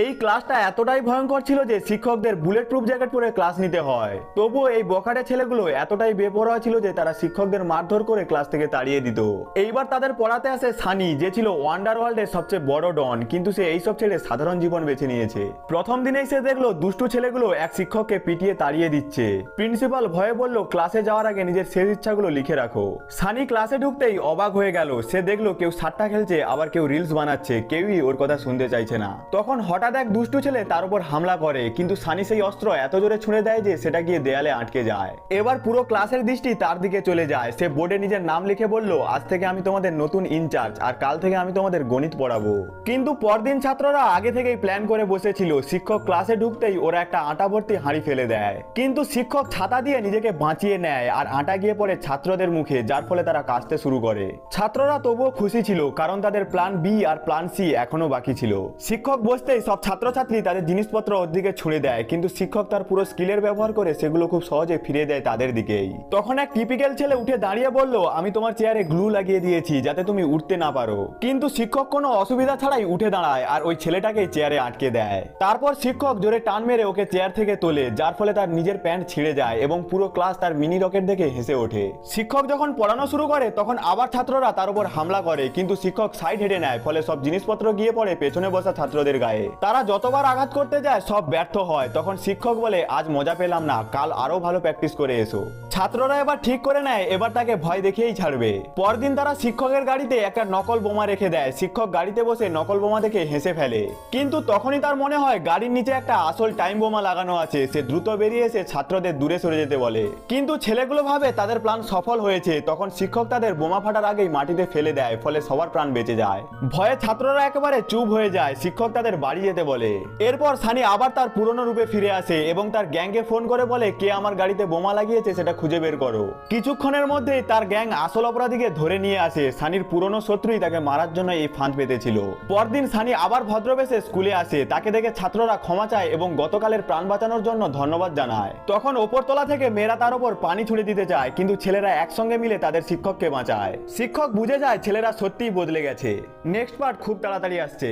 এই ক্লাসটা এতটাই ভয়ঙ্কর ছিল যে শিক্ষকদের বুলেট প্রুফ জ্যাকেট পরে ক্লাস নিতে হয়। তবুও এই বখাটে ছেলেগুলো এতটাই বেপরোয়া ছিল যে তারা শিক্ষকদের মারধর করে ক্লাস থেকে তাড়িয়ে দিত। এইবার তাদের পড়াতে আসে সানি, যে ছিল ওয়ান্ডার ওয়ার্ল্ডের সবচেয়ে বড় ডন, কিন্তু সে এইসব ছেড়ে সাধারণ জীবন বেছে নিয়েছে। প্রথম দিনেই সে দেখল দুষ্টু ছেলেগুলো এক শিক্ষককে পিটিয়ে তাড়িয়ে দিচ্ছে। প্রিন্সিপাল ভয়ে বলল, ক্লাসে যাওয়ার আগে নিজের শেষ ইচ্ছাগুলো লিখে রাখো। সানি ক্লাসে ঢুকতেই অবাক হয়ে গেল। সে দেখল কেউ সাট্টা খেলছে, আবার কেউ রিলস বানাচ্ছে, কেউই ওর কথা শুনতে চাইছে না। তখন হঠাৎ এক দুষ্টু ছেলে তার উপর হামলা করে, কিন্তু সানি সেই অস্ত্র এত জোরে ছুঁড়ে দেয় যে সেটা গিয়ে দেয়ালে আটকে যায়। এবার পুরো ক্লাসের দৃষ্টি তার দিকে চলে যায়। সে বোর্ডে নিজের নাম লিখে বলল, আজ থেকে আমি তোমাদের নতুন ইনচার্জ, আর কাল থেকে আমি তোমাদের গণিত পড়াবো। কিন্তু পরদিন ছাত্ররা আগে থেকেই প্ল্যান করে বসেছিল, শিক্ষক ক্লাসে ঢুকতেই ওরা একটা আটা ভর্তি হাঁড়ি ফেলে দেয়। কিন্তু শিক্ষক ছাতা দিয়ে নিজেকে বাঁচিয়ে নেয়, আর আটা গিয়ে পড়ে ছাত্রদের মুখে, যার ফলে তারা কাশতে শুরু করে। ছাত্ররা তবুও খুশি ছিল, কারণ তাদের প্ল্যান বি আর প্ল্যান সি এখনও বাকি ছিল। শিক্ষক বসতেই সব ছাত্রছাত্রী তাদের জিনিসপত্র ওর দিকে ছুড়ে দেয়, কিন্তু শিক্ষক তার পুরো স্কিলের ব্যবহার করে সেগুলো খুব সহজে ফিরিয়ে দেয় তাদের দিকেই। তখন এক টিপিক্যাল ছেলে উঠে দাঁড়িয়ে বলল, আমি তোমার চেয়ারে গ্লু লাগিয়ে দিয়েছি যাতে তুমি উঠতে না পারো। কিন্তু শিক্ষক কোনো অসুবিধা ছাড়াই উঠে দাঁড়ায় আর ওই ছেলেটাকে চেয়ারে আটকে দেয়। তারপর শিক্ষক জোরে টান মেরে ওকে চেয়ার থেকে তোলে, যার ফলে তার নিজের প্যান্ট ছিঁড়ে যায় এবং পুরো ক্লাস তার মিনি রকেট দেখে হেসে ওঠে। শিক্ষক যখন পড়ানো শুরু করে, তখন আবার ছাত্ররা তার উপর হামলা করে, কিন্তু শিক্ষক সাইড হেঁটে নেয়, ফলে সব জিনিসপত্র গিয়ে পড়ে পেছনে বসা ছাত্রদের গায়ে। তারা যতবার আঘাত করতে যায়, সব ব্যর্থ হয়। তখন শিক্ষক বলে, আজ মজা পেলাম না, কাল আরও ভালো প্র্যাকটিস করে এসো। ছাত্ররা এবার ঠিক করে নেয়, এবার তাকে ভয় দেখিয়েই ছাড়বে। পরদিন তারা শিক্ষকের গাড়িতে একটা নকল বোমা রেখে দেয়। শিক্ষক গাড়িতে বসে নকল বোমা দেখে হেসে ফেলে। কিন্তু তখনই তার মনে হয়, গাড়ির নিচে একটা আসল টাইম বোমা লাগানো আছে। সে দ্রুত বেরিয়ে এসে ছাত্রদের দূরে সরে যেতে বলে। কিন্তু ছেলেগুলো ভাবে, তাদের প্ল্যান সফল হয়েছে। তখন শিক্ষক তাদের বোমা ফাটার আগেই মাটিতে ফেলে দেয়, ফলে সবার প্রাণ বেঁচে যায়। ভয়ে ছাত্ররা একেবারে চুপ হয়ে যায়। শিক্ষক তাদের বাড়ি যেতে বলে। এরপর সানি আবার তার পুরনো রূপে ফিরে আসে এবং তার গ্যাংকে ফোন করে বলে, কে আমার গাড়িতে বোমা লাগিয়েছে সেটা খুঁজে বের করো। কিছুক্ষণের মধ্যেই তার গ্যাং আসল অপরাধীকে ধরে নিয়ে আসে। সানির পুরনো শত্রুই তাকে মারার জন্য এই ফাঁদ পেতেছিল। পরদিন সানি আবার ভদ্রবেশে স্কুলে আসে। তাকে দেখে ছাত্ররা ক্ষমা চায় এবং গতকালের প্রাণ বাঁচানোর জন্য ধন্যবাদ জানায়। তখন ওপরতলা থেকে মেয়েরা তার উপর পানি ছুড়ে দিতে চায়, কিন্তু ছেলেরা একসঙ্গে মিলে তাদের শিক্ষককে বাঁচায়। শিক্ষক বুঝে যায় ছেলেরা সত্যিই বদলে গেছে। নেক্সট পার্ট খুব তাড়াতাড়ি আসছে।